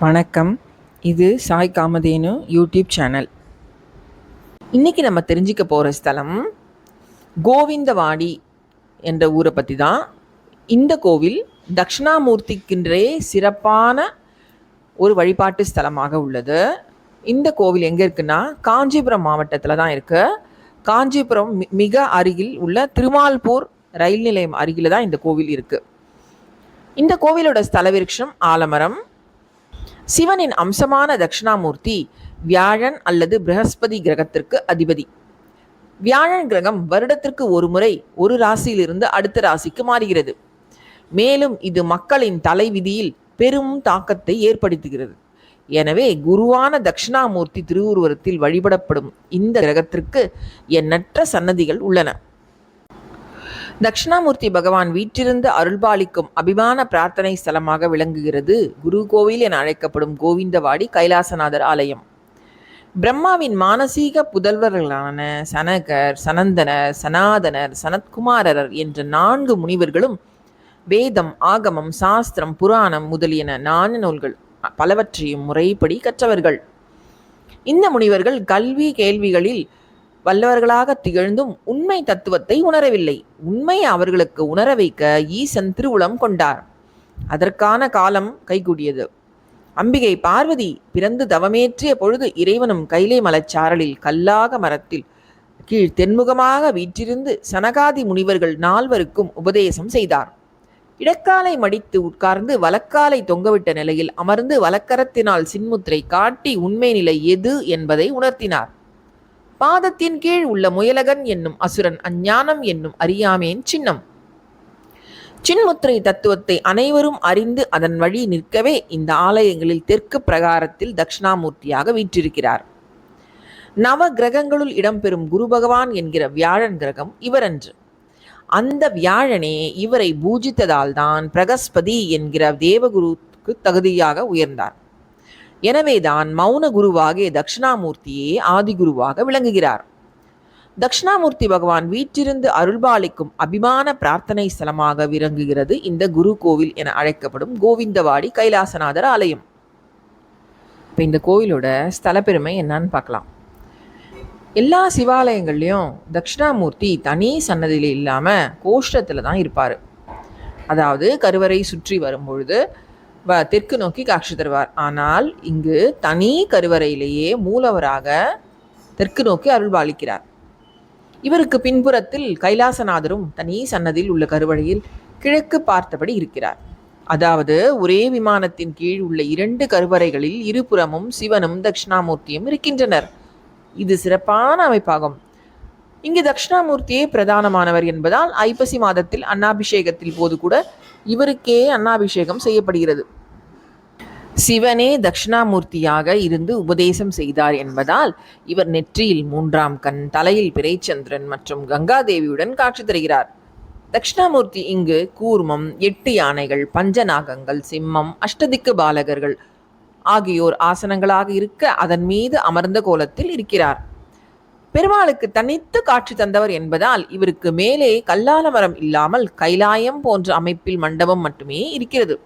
வணக்கம். இது Sai Kamadhenu YouTube channel. இன்றைக்கி நம்ம தெரிஞ்சுக்க போகிற ஸ்தலம் கோவிந்தவாடி என்ற ஊரை பற்றி தான் இந்த கோவில் தக்ஷணாமூர்த்திக்கின்றே சிறப்பான ஒரு வழிபாட்டு ஸ்தலமாக உள்ளது. இந்த கோவில் எங்கே இருக்குன்னா காஞ்சிபுரம் மாவட்டத்தில் தான் இருக்குது காஞ்சிபுரம் மி- மிக அருகில் உள்ள திருமால்பூர் ரயில் நிலையம் அருகில் தான் இந்த கோவில் இருக்குது இந்த கோவிலோட ஸ்தல விருட்சம் ஆலமரம். சிவனின் அம்சமான தட்சிணாமூர்த்தி வியாழன் அல்லது பிரகஸ்பதி கிரகத்திற்கு அதிபதி. வியாழன் கிரகம் வருடத்திற்கு ஒரு முறை ஒரு ராசியிலிருந்து அடுத்த ராசிக்கு மாறுகிறது. மேலும் இது மக்களின் தலைவிதியில் பெரும் தாக்கத்தை ஏற்படுத்துகிறது. எனவே குருவான தட்சிணாமூர்த்தி திருவுருவத்தில் வழிபடப்படும் இந்த கிரகத்திற்கு எண்ணற்ற சன்னதிகள் உள்ளன. தட்சிணாமூர்த்தி பகவான் வீற்றிருந்து அருள்பாலிக்கும் அபிமான பிரார்த்தனை ஸ்தலமாக விளங்குகிறது. குரு கோவில் என அழைக்கப்படும் கோவிந்தவாடி கைலாசநாதர் ஆலயம். பிரம்மாவின் மானசீக புதல்வர்களான சனகர் சனந்தனர் சனாதனர் சனத்குமாரர் என்ற நான்கு முனிவர்களும் வேதம் ஆகமம் சாஸ்திரம் புராணம் முதலியன நான்கு நூல்கள் பலவற்றையும் முறைப்படி கற்றவர்கள். இந்த முனிவர்கள் கல்வி கேள்விகளில் வல்லவர்களாக திகழ்ந்தும் உண்மை தத்துவத்தை உணரவில்லை. உண்மையை அவர்களுக்கு உணர வைக்க ஈசன் திருவுளம் கொண்டார். அதற்கான காலம் கைகூடியது. அம்பிகை பார்வதி பிறந்து தவமேற்றிய பொழுது இறைவனும் கைலை மலைச்சாரலில் கல்லாக மரத்தில் கீழ் தென்முகமாக வீற்றிருந்து சனகாதி முனிவர்கள் நால்வருக்கும் உபதேசம் செய்தார். இடக்காலை மடித்து உட்கார்ந்து வலக்காலை தொங்கவிட்ட நிலையில் அமர்ந்து வலக்கரத்தினால் சின்முத்திரை காட்டி உண்மை நிலை எது என்பதை உணர்த்தினார். பாதத்தின் கீழ் உள்ள முயலகன் என்னும் அசுரன் அஞ்ஞானம் என்னும் அறியாமேன் சின்னம். சின்முத்திரை தத்துவத்தை அனைவரும் அறிந்து அதன் வழி நிற்கவே இந்த ஆலயங்களில் தெற்கு பிரகாரத்தில் தட்சிணாமூர்த்தியாக வீற்றிருக்கிறார். நவ கிரகங்களுள் இடம்பெறும் குரு பகவான் என்கிற வியாழன் கிரகம் இவரன்று. அந்த வியாழனே இவரை பூஜித்ததால் தான் பிரகஸ்பதி என்கிற தேவகுருக்கு தகுதியாக உயர்ந்தார். எனவேதான் மௌன குருவாகிய தட்சிணாமூர்த்தியே ஆதிகுருவாக விளங்குகிறார். தட்சிணாமூர்த்தி பகவான் வீற்றிருந்து அருள்பாலிக்கும் அபிமான பிரார்த்தனை ஸ்தலமாக விளங்குகிறது இந்த குரு கோவில் என அழைக்கப்படும் கோவிந்தவாடி கைலாசநாதர் ஆலயம். இப்போ இந்த கோவிலோட ஸ்தல பெருமை என்னன்னு பார்க்கலாம். எல்லா சிவாலயங்கள்லேயும் தட்சிணாமூர்த்தி தனி சன்னதியில் இல்லாமல் கோஷ்டத்தில் தான் இருப்பார். அதாவது கருவறை சுற்றி வரும்பொழுது தெற்கு நோக்கி காட்சி தருவார். ஆனால் இங்கு தனி கருவறையிலேயே மூலவராக தெற்கு நோக்கி அருள்பாலிக்கிறார். இவருக்கு பின்புறத்தில் கைலாசநாதரும் தனி சன்னதியில் உள்ள கருவறையில் கிழக்கு பார்த்தபடி இருக்கிறார். அதாவது ஒரே விமானத்தின் கீழ் உள்ள இரண்டு கருவறைகளில் இருபுறமும் சிவனும் தட்சிணாமூர்த்தியும் இருக்கின்றனர். இது சிறப்பான அமைப்பாகும். இங்கு தட்சிணாமூர்த்தியே பிரதானமானவர் என்பதால் ஐப்பசி மாதத்தில் அன்னாபிஷேகத்தில் போது கூட இவருக்கே அன்னாபிஷேகம் செய்யப்படுகிறது. சிவனே தட்சிணாமூர்த்தியாக இருந்து உபதேசம் செய்தார் என்பதால் இவர் நெற்றியில் மூன்றாம் கண் தலையில் பிறைச்சந்திரன் மற்றும் கங்காதேவியுடன் காட்சி தருகிறார். தட்சிணாமூர்த்தி இங்கு கூர்மம் எட்டு யானைகள் பஞ்சநாகங்கள் சிம்மம் அஷ்டதிக்கு பாலகர்கள் ஆகியோர் ஆசனங்களாக இருக்க அதன் மீது அமர்ந்த கோலத்தில் இருக்கிறார். பெருமாளுக்கு தனித்து காட்சி தந்தவர் என்பதால் இவருக்கு மேலே கல்லால மரம் இல்லாமல் கைலாயம் போன்ற அமைப்பில் மண்டபம் மட்டுமே இருக்கிறது.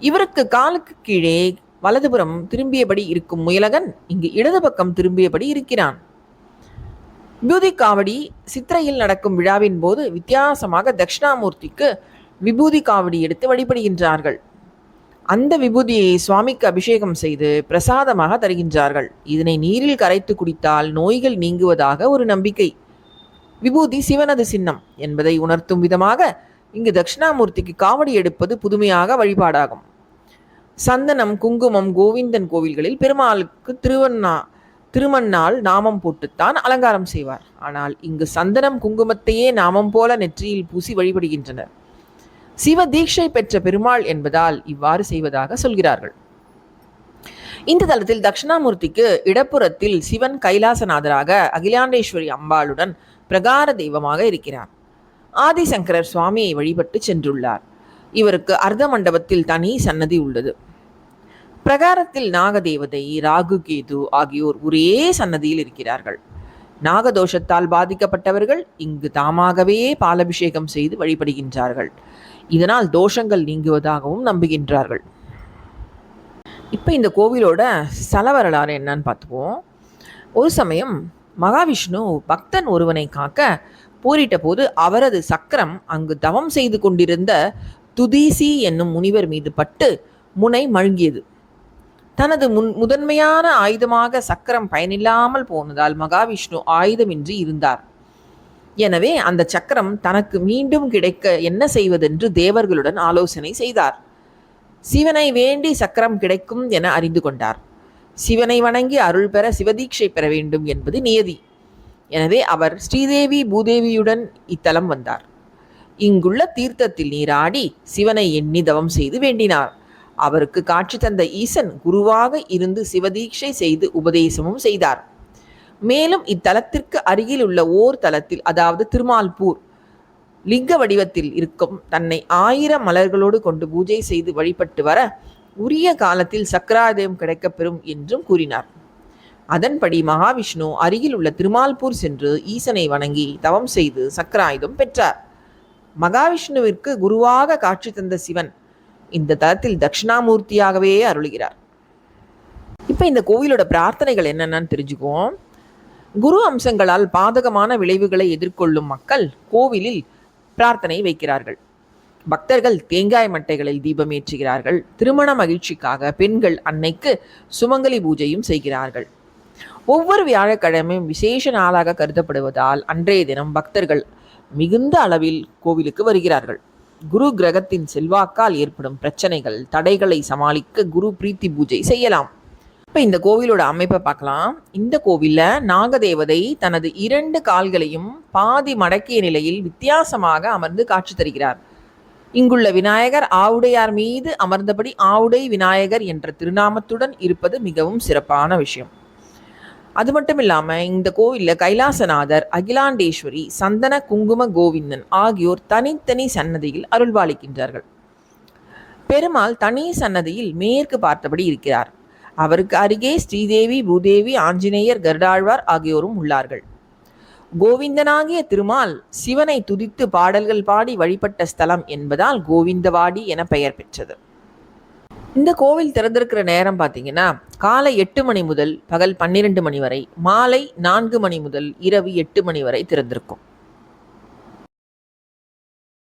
இவருக்கு காலுக்கு கீழே வலதுபுறம் திரும்பியபடி இருக்கும் முயலகன் இங்கு இடது பக்கம் திரும்பியபடி இருக்கிறான். விபூதி காவடி சித்திரையில் நடக்கும் விழாவின் போது வித்தியாசமாக தட்சிணாமூர்த்திக்கு விபூதி காவடி எடுத்து வழிபடுகின்றார்கள். அந்த விபூதியை சுவாமிக்கு அபிஷேகம் செய்து பிரசாதமாக தருகின்றார்கள். இதனை நீரில் கரைத்து குடித்தால் நோய்கள் நீங்குவதாக ஒரு நம்பிக்கை. விபூதி சிவனது சின்னம் என்பதை உணர்த்தும் விதமாக இங்கு தட்சிணாமூர்த்திக்கு காவடி எடுப்பது புதுமையாக வழிபாடாகும். சந்தனம் குங்குமம் கோவிந்தன் கோவில்களில் பெருமாளுக்கு திருவண்ணா திருமண்ணால் நாமம் போட்டுத்தான் அலங்காரம் செய்வார். ஆனால் இங்கு சந்தனம் குங்குமத்தையே நாமம் போல நெற்றியில் பூசி வழிபடுகின்றனர். சிவ தீட்சை பெற்ற பெருமாள் என்பதால் இவ்வாறு செய்வதாக சொல்கிறார்கள். இந்த தளத்தில் தட்சிணாமூர்த்திக்கு இடப்புறத்தில் சிவன் கைலாசநாதராக அகிலாண்டேஸ்வரி அம்பாளுடன் பிரகார தெய்வமாக இருக்கிறார். ஆதிசங்கரர் சுவாமியை வழிபட்டு சென்றுள்ளார். இவருக்கு அர்த்த மண்டபத்தில் தனி சன்னதி உள்ளது. பிரகாரத்தில் நாகதேவதை ராகு கேது ஆகியோர் ஒரே சன்னதியில் இருக்கிறார்கள். நாகதோஷத்தால் பாதிக்கப்பட்டவர்கள் இங்கு தாமாகவே பாலபிஷேகம் செய்து வழிபடுகின்றார்கள். இதனால் தோஷங்கள் நீங்குவதாகவும் நம்புகின்றார்கள். இப்போ இந்த கோவிலோட ஸ்தல வரலாறு என்னன்னு பார்த்துக்குவோம். ஒரு சமயம் மகாவிஷ்ணு பக்தன் ஒருவனை காக்க போரிட்ட போது அவரது சக்கரம் அங்கு தவம் செய்து கொண்டிருந்த துதீசி என்னும் முனிவர் மீது பட்டு முனை மழுங்கியது. தனது முன் முதன்மையான ஆயுதமாக சக்கரம் பயனில்லாமல் போனதால் மகாவிஷ்ணு ஆயுதமின்றி இருந்தார். எனவே அந்த சக்கரம் தனக்கு மீண்டும் கிடைக்க என்ன செய்வதென்று தேவர்களுடன் ஆலோசனை செய்தார். சிவனை வேண்டி சக்கரம் கிடைக்கும் என அறிந்து கொண்டார். சிவனை வணங்கி அருள் பெற சிவதீட்சை பெற வேண்டும் என்பது நியதி. எனவே அவர் ஸ்ரீதேவி பூதேவியுடன் இத்தலம் வந்தார். இங்குள்ள தீர்த்தத்தில் நீராடி சிவனை எண்ணி தவம் செய்து வேண்டினார். அவருக்கு காட்சி தந்த ஈசன் குருவாக இருந்து சிவதீட்சை செய்து உபதேசமும் செய்தார். மேலும் இத்தலத்திற்கு அருகில் உள்ள ஓர் தலத்தில் அதாவது திருமால்பூர் லிங்க வடிவத்தில் இருக்கும் தன்னை ஆயிரம் மலர்களோடு கொண்டு பூஜை செய்து வழிபட்டு வர உரிய காலத்தில் சக்கராதயம் கிடைக்கப்பெறும் என்றும் கூறினார். அதன்படி மகாவிஷ்ணு அருகில் உள்ள திருமால்பூர் சென்று ஈசனை வணங்கி தவம் செய்து சக்கராயுதம் பெற்றார். மகாவிஷ்ணுவிற்கு குருவாக காட்சி தந்த சிவன் இந்த தலத்தில் தட்சிணாமூர்த்தியாகவே அருளுகிறார். இப்போ இந்த கோவிலோட பிரார்த்தனைகள் என்னென்னு தெரிஞ்சுக்குவோம். குரு அம்சங்களால் பாதகமான விளைவுகளை எதிர்கொள்ளும் மக்கள் கோவிலில் பிரார்த்தனை வைக்கிறார்கள். பக்தர்கள் தேங்காய் மட்டைகளில் தீபம் ஏற்றுகிறார்கள். திருமண மகிழ்ச்சிக்காக பெண்கள் அன்னைக்கு சுமங்கலி பூஜையும் செய்கிறார்கள். ஒவ்வொரு வியாழக்கிழமையும் விசேஷ நாளாக கருதப்படுவதால் அன்றைய தினம் பக்தர்கள் மிகுந்த அளவில் கோவிலுக்கு வருகிறார்கள். குரு கிரகத்தின் செல்வாக்கால் ஏற்படும் பிரச்சனைகள் தடைகளை சமாளிக்க குரு பிரீத்தி பூஜை செய்யலாம். இப்போ இந்த கோவிலோட அமைப்பை பார்க்கலாம். இந்த கோவிலில் நாகதேவதை தனது இரண்டு கால்களையும் பாதி மடக்கிய நிலையில் வித்தியாசமாக அமர்ந்து காட்சி தருகிறார். இங்குள்ள விநாயகர் ஆவுடையார் மீது அமர்ந்தபடி ஆவுடை விநாயகர் என்ற திருநாமத்துடன் இருப்பது மிகவும் சிறப்பான விஷயம். அது மட்டும் இல்லாமல் இந்த கோவிலில் கைலாசநாதர் அகிலாண்டேஸ்வரி சந்தன குங்கும கோவிந்தன் ஆகியோர் தனித்தனி சன்னதியில் அருள்பாலிக்கின்றார்கள் பெருமாள் தனி சன்னதியில் மேற்கு பார்த்தபடி இருக்கிறார். அவருக்கு அருகே ஸ்ரீதேவி பூதேவி ஆஞ்சநேயர் கருடாழ்வார் ஆகியோரும் உள்ளார்கள். கோவிந்தனாகிய திருமால் சிவனை துதித்து பாடல்கள் பாடி வழிபட்ட ஸ்தலம் என்பதால் கோவிந்தவாடி என பெயர் பெற்றது. இந்த கோவில் திறந்திருக்கிற நேரம் பார்த்தீங்கன்னா காலை எட்டு மணி முதல் பகல் பன்னிரெண்டு மணி வரை மாலை நான்கு மணி முதல் இரவு எட்டு மணி வரை திறந்திருக்கும்.